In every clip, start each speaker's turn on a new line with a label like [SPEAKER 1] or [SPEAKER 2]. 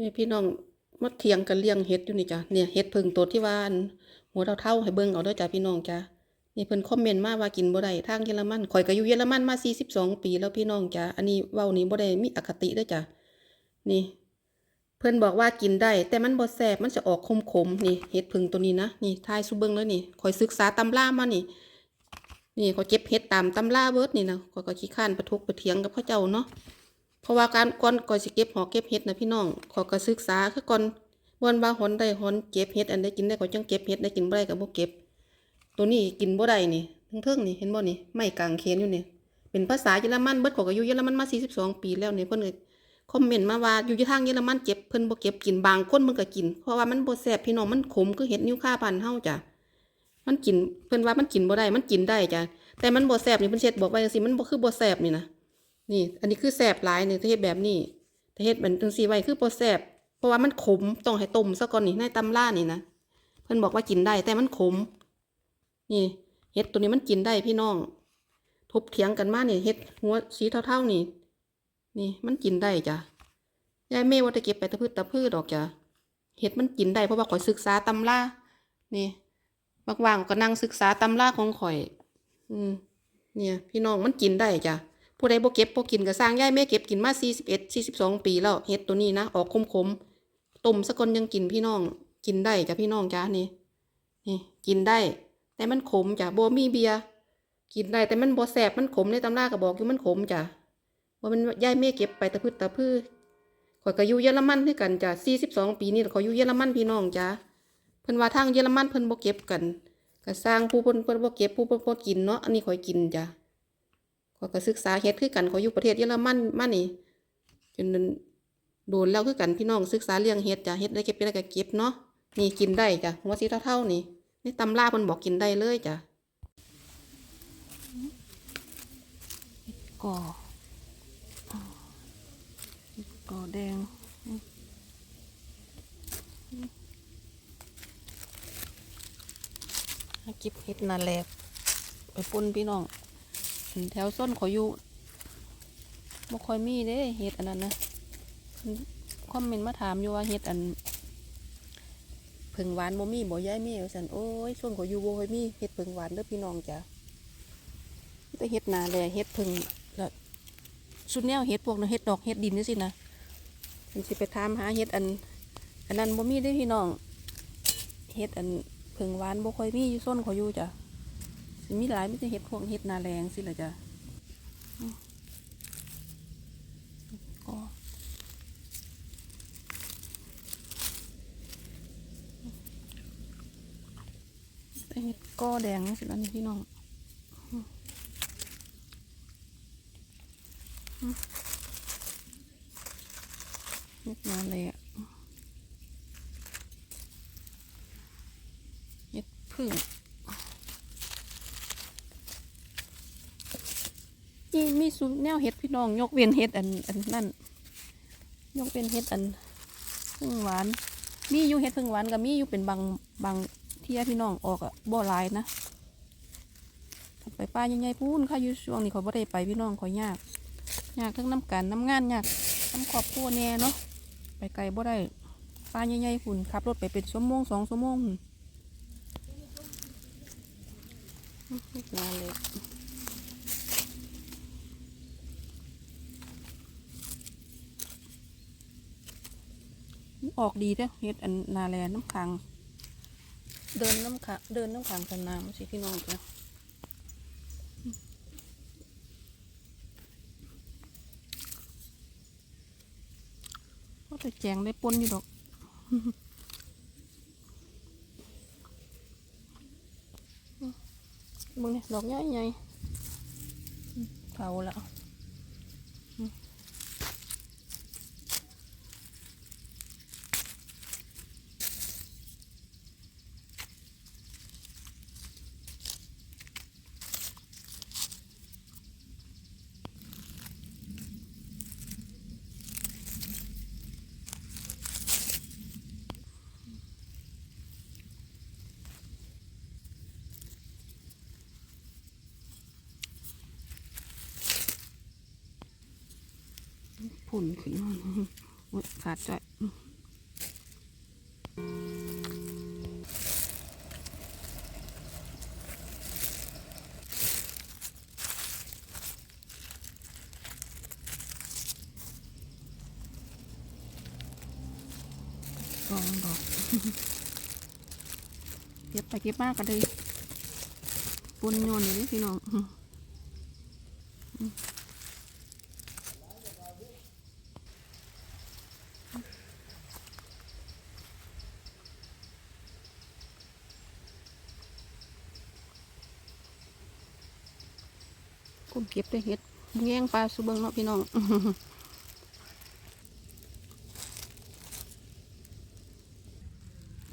[SPEAKER 1] นี่พี่น้องมาเถียงกันเลี้ยงเห็ดอยู่นี่จ้ะเนี่ยเห็ดพึ่งตัวที่ว่าอันหัวเท่าๆให้เบิ่งเอาด้อจ้ะพี่น้องจ้ะนี่เพิ่นคอมเมนต์มาว่ากินบ่ได้ทางเยอรมันข่อยก็อยู่เยอรมันมา 42 ปีแล้วพี่น้องจ้ะอันนี้เว้านี่บ่ได้มีอคติด้อจ้ะนี่ เพิ่นบอกว่ากินได้ แต่มันบ่แซ่บมันจะออกขมๆนี่เห็ดพึ่งตัวนี้นะนี่ทายสุเบิ่งเลยนี่ข่อยศึกษาตำรามานี่ นี่เขาเก็บเห็ดตามตำราเบิดนี่นะข่อยก็ขี้ข้านประทุกประเถียงกับเขาเจ้าเนาะ เพราะว่าการก่อนก่อนสิเก็บหอเก็บเห็ดนะพี่น้องขอยก็ศึกษาคือก่อนวันว่าหอนได้หอนเก็บเห็ดอันใดกินได้ก็จังเก็บเห็ดได้กินบ่ได้ก็บ่เก็บ ตัวนี้กินบ่ได้นี่เทิงๆนี่เห็นบ่นี่ไม่กลางเขนอยู่นี่เป็นภาษาเยอรมันเบิดขอก็อยู่เยอรมันมา42 ปีแล้วเนี่ยเพิ่นก็คอมเมนต์มาว่าอยู่ที่ทางเยอรมันเก็บเพิ่นบ่เก็บกินบางคนมันก็กิน เพราะว่ามันบ่แซ่บพี่น้องมันขมคือเห็ดนิ้วค่าพันเฮาจ้ะมันกินเพิ่นว่ามันกินบ่ได้มันกินได้จ้ะแต่มันบ่แซ่บนี่เพิ่นเช็ดบอกไว้จังซี่มันบ่คือบ่แซ่บนี่นะ นี่ อันนี้คือแสบหลายนี่ถ้าเฮ็ดแบบนี้ถ้าเฮ็ดแบบจังซี่ไว้คือบ่แสบเพราะว่ามันขมต้องให้ต้มซะก่อนนี่ในตำรานี่นะเพิ่นบอกว่ากินได้แต่มันขม นี่เฮ็ดตัวนี้มันกินได้พี่น้องทบเถียงกันมานี่เฮ็ดหัวสีเท่าๆนี่ นี่มันกินได้จ้ะยายแม่ว่าจะเก็บไปตะพืชตะพืชดอกจ้ะเฮ็ดมันกินได้เพราะว่าข่อยศึกษาตำรานี่ว่างๆก็นั่งศึกษาตำราของข่อย อืม เนี่ย พี่น้องมันกินได้จ้ะ ผู้ใดบ่เก็บบ่กินก็สร้างย่ายแม่เก็บกินมา41 42 ปีแล้วเฮ็ดตัวนี้นะออกคมๆต้มสะก่อนยังกินพี่น้อง กินได้จ้ะพี่น้องจ้ะนี่นี่ กินได้ แต่มันขมจ้ะบ่มีเบียร์กินได้แต่มันบ่แสบมันขมในตำราก็บอกอยู่มันขมจ้ะว่ามันย่ายแม่เก็บไปตะพืดตะพือข่อยก็อยู่เยอรมันคือกันจ้ะ42 ปีนี่ข่อยอยู่เยอรมันพี่น้องจ้ะเพิ่นว่าทางเยอรมันเพิ่นบ่เก็บกันก็สร้างผู้เพิ่นเพิ่นบ่เก็บผู้เพิ่นบ่กินเนาะอันนี้ข่อยกินจ้ะ ข้อยก็ศึกษาเฮ็ดคือกันเขาอยู่ประเทศเยอรมันมานี่จนโดนแล้วคือกันพี่น้องศึกษาเรื่องเฮ็ดจ้ะเฮ็ดได้เก็บไปได้ก็เก็บเนาะนี่กินได้จ้ะหัวสีเท่าๆนี่ในตำราเพิ่นบอกกินได้เลยจ้ะก่อก่อแดงเก็บเฮ็ดนาแลบไปปุ่นพี่น้อง แถวส้นขอยอยู่บ่ค่อยมีเด้เฮ็ดอันนั้นนะคอมเมนต์มาถามอยู่ว่าเฮ็ดอันผึ่งหวานบ่มีบ่ย้ายมีว่าซั่นโอ้ยส้นขอยอยู่บ่ค่อยมีเฮ็ดผึ่งหวานเด้อพี่น้องจ้ะแต่เฮ็ดนาแลเฮ็ดผึ่งแล้วสุดแนวเฮ็ดพวกนั้นเฮ็ดดอกเฮ็ดดินนี่สินะเพิ่นสิไปถามหาเฮ็ดอัน อันนั้นบ่มีเด้อพี่น้องเฮ็ดอันผึ่งหวานบ่ค่อยมีอยู่ส้นขอยอยู่จ้ะ มีหลายไมแต่จะเห็ดพวกเห็ดนาแรงสิละจ้ะก็เห็ดก้อแดงสิละนี่พี่น้องอืมอืมเห็ดนาแรงเห็ดพึ่ง นี่มีสูตร แนวเห็ดพี่น้อง ยกเว้นเห็ดอันอันนั่นยกเว้นเห็ดอันพึ่งหวาน มีอยู่เห็ดพึ่งหวานกับมีอยู่เป็นบางบางเที่ยพี่น้องออกอะบ่หลายนะถ้าไปป้าใหญ่ๆพูนค่ะอยู่ช่วงนี้เขาบ่ได้ไปพี่น้องเขายากยากทั้งน้ำกันน้ำงานยากน้ำครอบครัวแน่เนาะไปไกลบ่ได้ป้าใหญ่ๆพุ่นขับรถไปเป็นชั่วโมงสองชั่วโมงพุ่าเลย ออกดีเด้อเฮ็ดอันนาแลน้ำขัง เดินน้ำขังเดินน้ำขังสนามสิพี่น้องจ้ะก็จะแจงได้ปนอยู่ดอกมึงเนี่ยดอกใหญ่ใหญ่เผาแล้ว ผุ่นขึ้นมาอุ๊ยขาดจ่อยสองดอกเก็บไปเก็บมากก็เลยปนโยนอยู่นี่พี่น้อง อืมอืมกุ้ม เก็บได้เห็ดแง่งปลาสุเบิงเนาะพี่น้อง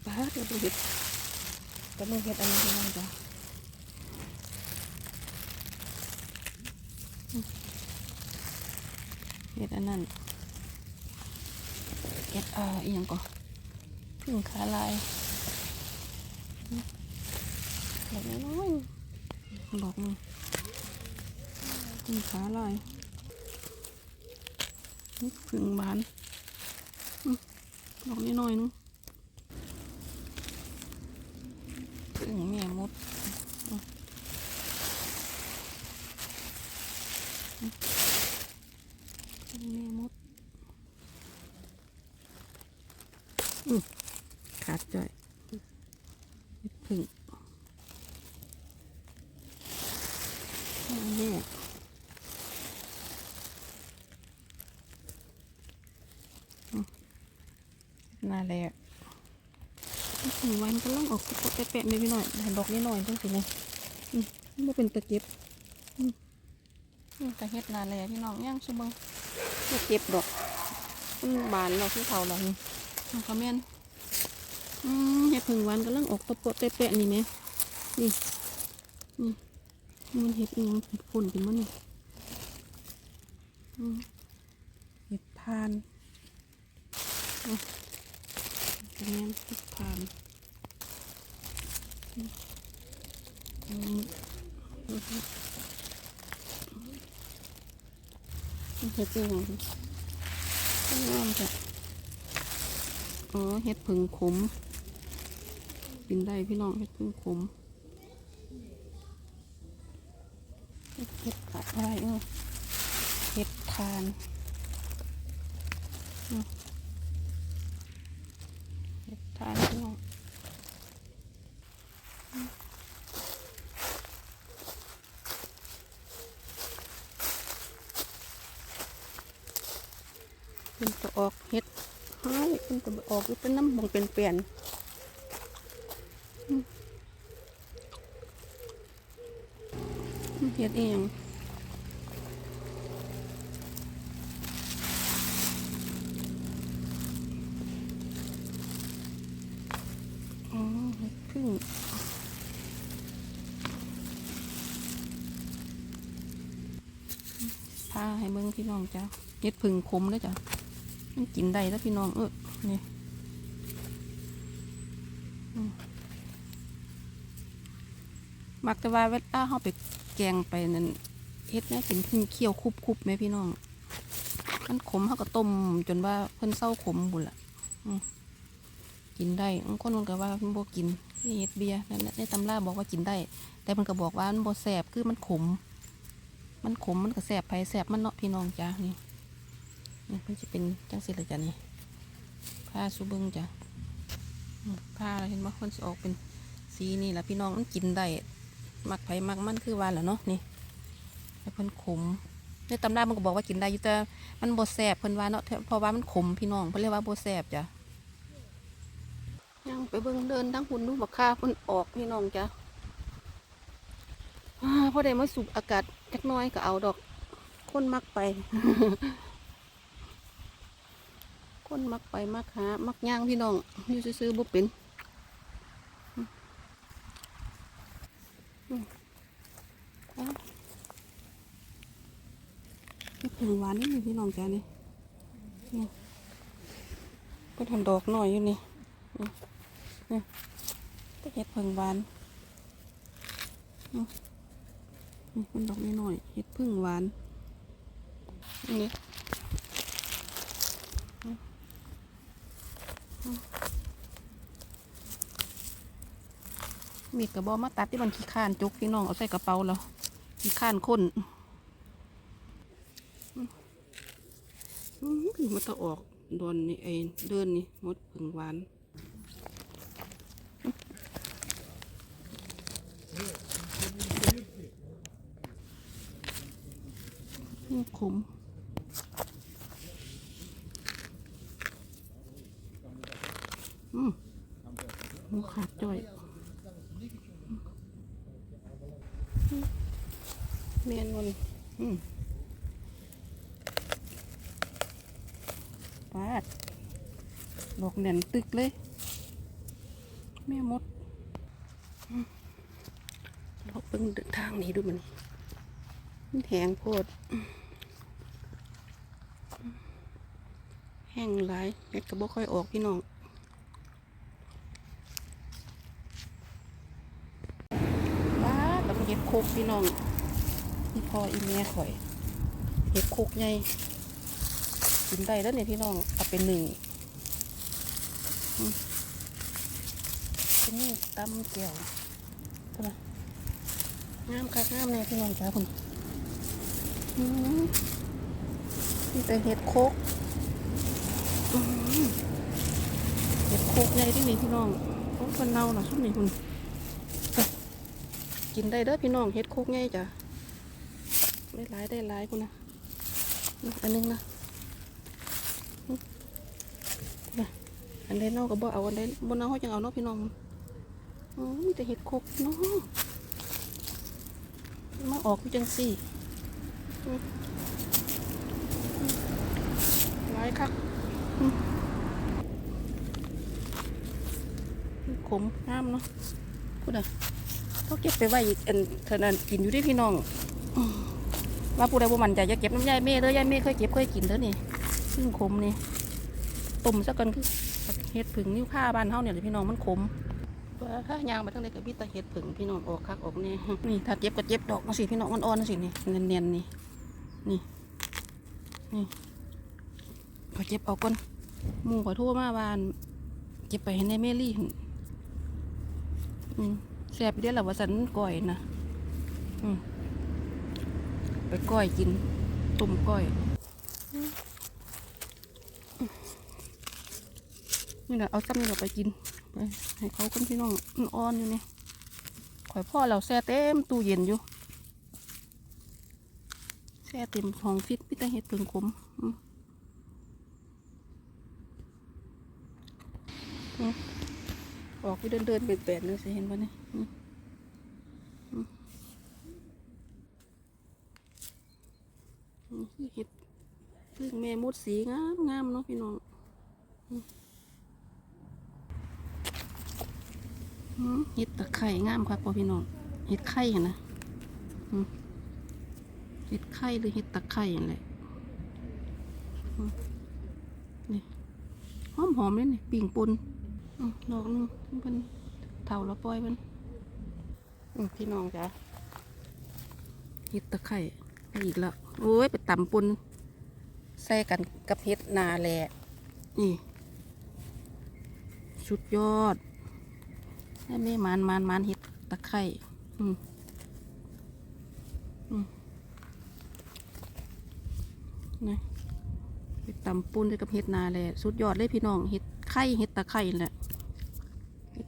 [SPEAKER 1] ปลาเดี๋ยวเห็ดจะเบิ่เห็ดอันนี้พี่น้องจ้ะเห็ดอันนั้นเห็ดเอ่ออีหยังก็พึ่งขาลายดอกน้อยๆดอกหนึง พึ่งขาลายนี่พึ่งบานอืมดอกน้อยนึงพึ่งแม่มดพึ่งแม่มดขาดจ่อยพึ่งอันนี้อืมน่าแหละถึงวันก็ต้องออกปกแปะๆไม่พี่หน่อยเห็นดอกนิดหน่อยจังสิเลยอืมไม่เป็นตะเก็บอืมนี่ตะเฮ็ดนาแหละพี่น้องย่างซุเบิงไม่เก็บดอกมันบานเราที่เขาเรานี่มันก็แม่นอืมเห็ดผึ่งหวานกำลังออกปกๆแปะๆนี่ไหมนี่นี่มันเห็ดอีหยังเห็ดฝุ่นเป็นมั้นี่อืมเห็ดทานคะแนนทุกผ่านอืมอืม เฮ็ดจังหวะงามจ้ะอ๋อเฮ็ดผึ่งขมกินได้พี่น้องเฮ็ดผึ่งขมเฮ็ดอะไรเออเฮ็ดทานอืม ทานพี่น้อง เป็นตัวออกเห็ดหายเป็นตัวออกอยู่เป็นน้ำมองเป็นเปลี่ยนเห็ดเองอ๋อเห็ดพึ่งพาให้เบิ่งพี่น้องจ้ะเห็ดพึ่งขมเลยจ้ะ มันกินได้แล้วพี่น้องเออนี่มักจะว่าเวลาเขาไปแกงไปนั่นเฮ็ดนี่ยเป็นเคี่ยวคุบๆไหมพี่น้องมันขมเขาก็ต้มจนว่าเพิ่นเศร้าขมบุญละกินได้บางคนมันก็ว่าเพิ่นบ่กินนี่เฮ็ดเบียร์นั่นน่ะในตำราบอกว่ากินได้ แต่มันก็บอกว่ามันบ่แสบคือมันขม มันขมมันก็แสบไปแสบมันเนาะพี่น้องจ้านี่ นี่เพิ่นจะเป็นจังสิเลยจ้ะนี่ผ้าสุเบิงจ้ะผ้าอะไรเห็นบ่เพิ่นสออกเป็นสีนี่แหละพี่น้องมันกินได้มักไผมักมันคือว่าแหละเนาะนี่ให้เพิ่นขมในตำรามันก็บอกว่ากินได้อยู่แต่มันบ่แสบเพิ่นว่าเนาะเพราะว่ามันขมพี่น้องเพิ่นเรียกว่าบ่แสบจ้ะยังไปเบิ่งเดินทั้งหุ่นดูบักค่าเพิ่นออกพี่น้องจ้ะอ่าพอได้มาสูบอากาศจักน้อยก็เอาดอกคนมักไป คนมักไปมักหามักย่างพี่น้องอยู่ซื่อบ่เป็นอืมอืมเอานี่ผึ่งหวานนี่พี่น้องจ้านี่ก็ทำดอกหน่อยอยู่นี่นี่ก็เห็ดผึ่งหวานนี่นี่เป็นดอกน้อยเห็ดผึ่งหวานนี่ มีกระบอกมาตัดที่มันขี้ข้านจุกพี่น้องเอาใส่กระเป๋าแล้วขี้ข้านข้นคือมันจะออกโดนนี่ไอ้เดินนี่มดผึ่งหวานขม จ่อยอืมแม่นวันอืมปาดดอกแน่นตึกเลย แม่มดอืมเราเพิ่งเดินทางนี้ดูมันมันแหงโพดอืมแห้งหลายเม็ดก็บ่ค่อยออกพี่น้อง ว้าแล้วมันเห็ด โคกพี่น้องนี่พ่ออีเมียข่อยเห็ดโคกใหญ่กินได้แล้วเนี่ยพี่น้องเอาเป็นหนึ่งเป็นนี่ตำเกี่ยวใช่ปะงามคักงามเนี่ยพี่น้องจ้าคุณอืมนี่แต่เห็ดโคกเห็ดโคกใหญ่ที่นี่พี่น้องโอ้คนเน่าเหรอช่วงนี้คุณ กินได้เด้อพี่น้องเฮ็ดโคกง่ายจ้ะได้หลายได้หลายคุณนะอันนึงนะอันใดนอกก็บ่เอาอันใดบนเอาเขาจังเอาเนาะพี่น้องอ๋อมีแต่เฮ็ดโคกเนาะมาออกกูจังสี่อืมอืมหลายคักขมงามเนาะพูดอะ เขาเก็บไปไว้อันเท่านั้นกินอยู่ที่พี่น้องว่าผู้ใดบ่มันใจจะเก็บน้ำยายเม่เด้อยายเม่เคยเก็บเคยกินเด้อนี่ซึ่งขมนี่ต้มซะกันคือเห็ดผึ่งนิ้วผ้าบ้านเฮาเนี่ยแหละพี่น้องมันขมว่าถ้ายางไปทางใดก็มีแต่เห็ดผึ่งพี่น้องออกคักออกแน่นี่ถ้าเจ็บก็เจ็บดอกมาสิพี่น้องอ่อนๆสินี่เนียนๆนี่นี่นี่พอเจ็บเอาก่อนมูขอโทษมาบ้านเก็บไปให้ในเมลี่หั่นอืม แซ่บอยู่เด้อล่ะว่าสันก้อยนะไปก้อยกินต้มก้อยนี่แหละเอาซ้ำนี่เราไปกินไปให้เขาคนพี่น้องอ่อนอยู่นี่ข่อยพ่อเราแซ่เต็มตู้เย็นอยู่แซ่เต็มท้องฟิตพี่ตาเห็ดเปิงขมอืม ออกไปเดินเดินๆเปลี่ยนๆเลยสิเห็นปะเนี่ยคือเห็ดพึ่งแม่มดสีงามงามเนาะพี่น้องเห็ดตะไคร่งามครับพ่อพี่น้องเห็ดไข่หั่นนะเห็ดไข่หรือเห็ดตะไคร่นั่นแหละนี่หอมๆเลยนี่ปิ่งปนอืม ดอกหนึงมันเป็นเท่าแล้วปล่อยมันอืมพี่น้องจ้ะเห็ดตะไคร่ไปอีกแล้วโอ้ยไปตำปุนใส่กันกับเห็ดนาแหละนี่สุดยอดแม่แม่มานมานมานเห็ดตะไคร่อืมอืมนะไปตำปุนด้วยกับเห็ดนาแหละสุดยอดเลยพี่น้องเห็ดไข่เห็ดตะไคร่นั่นแหละเห็ด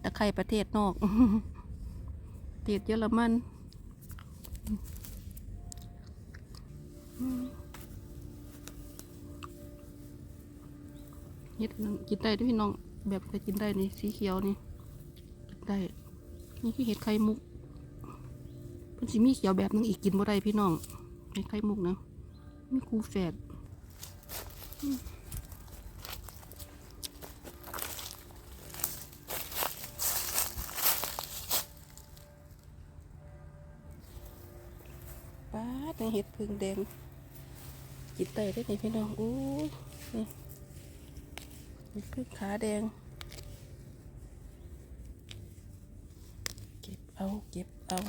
[SPEAKER 1] ตะไคร่ประเทศนอกประเทศเยอรมันเฮ็ดนั่กินได้ด้วยพี่น้อง แบบเคยกินได้นี่สีเขียวนี่กินได้ นี่คือเห็ดไข่มุกเพิ่นสิมีเขียวแบบนึงอีกกินบ่ได้พี่น้องเห็ดไข่มุกนะมีคูแฝด ห็ดพึ่งแดงกินได้ได้นี่พี่น้องอู้นี่นี่คือขาแดง เก็บเอาเก็บเอา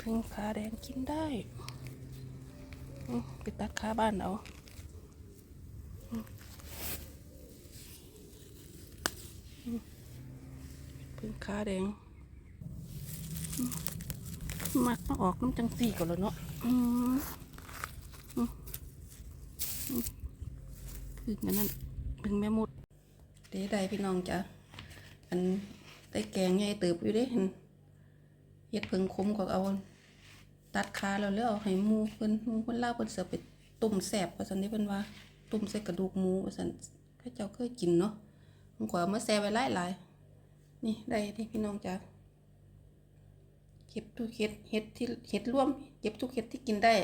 [SPEAKER 1] พึ่งขาแดงกินได้ไปตักขาบ้านเอาอืมอืมพึ่งขาแดง มักมาออกน้ำจังสีก่อนแล้วเนาะอืองอันนั้นพึ่งแม่มดเดี๋ยวใดพี่น้องจ้ะอันได้แกงใหญ่เติบอยู่เด้เห็นเฮ็ดพึ่งคมก็เอา ตัดขาแล้วแล้วเอาให้มูเพิ่นมูเพิ่นเล่าเพิ่นเสือไปต้มแซ่บว่าซั่นนี่เพิ่นว่าต้มใส่กระดูกหมูว่าซั่นเขาเจ้าเคยกินเนาะผมขอเอามาแซ่ไว้หลายๆนี่ได้ที่พี่น้องจ้ะ เก็บทุกเฮ็ดเฮ็ดที่เฮ็ดร่วม เก็บทุกเฮ็ดที่กินได้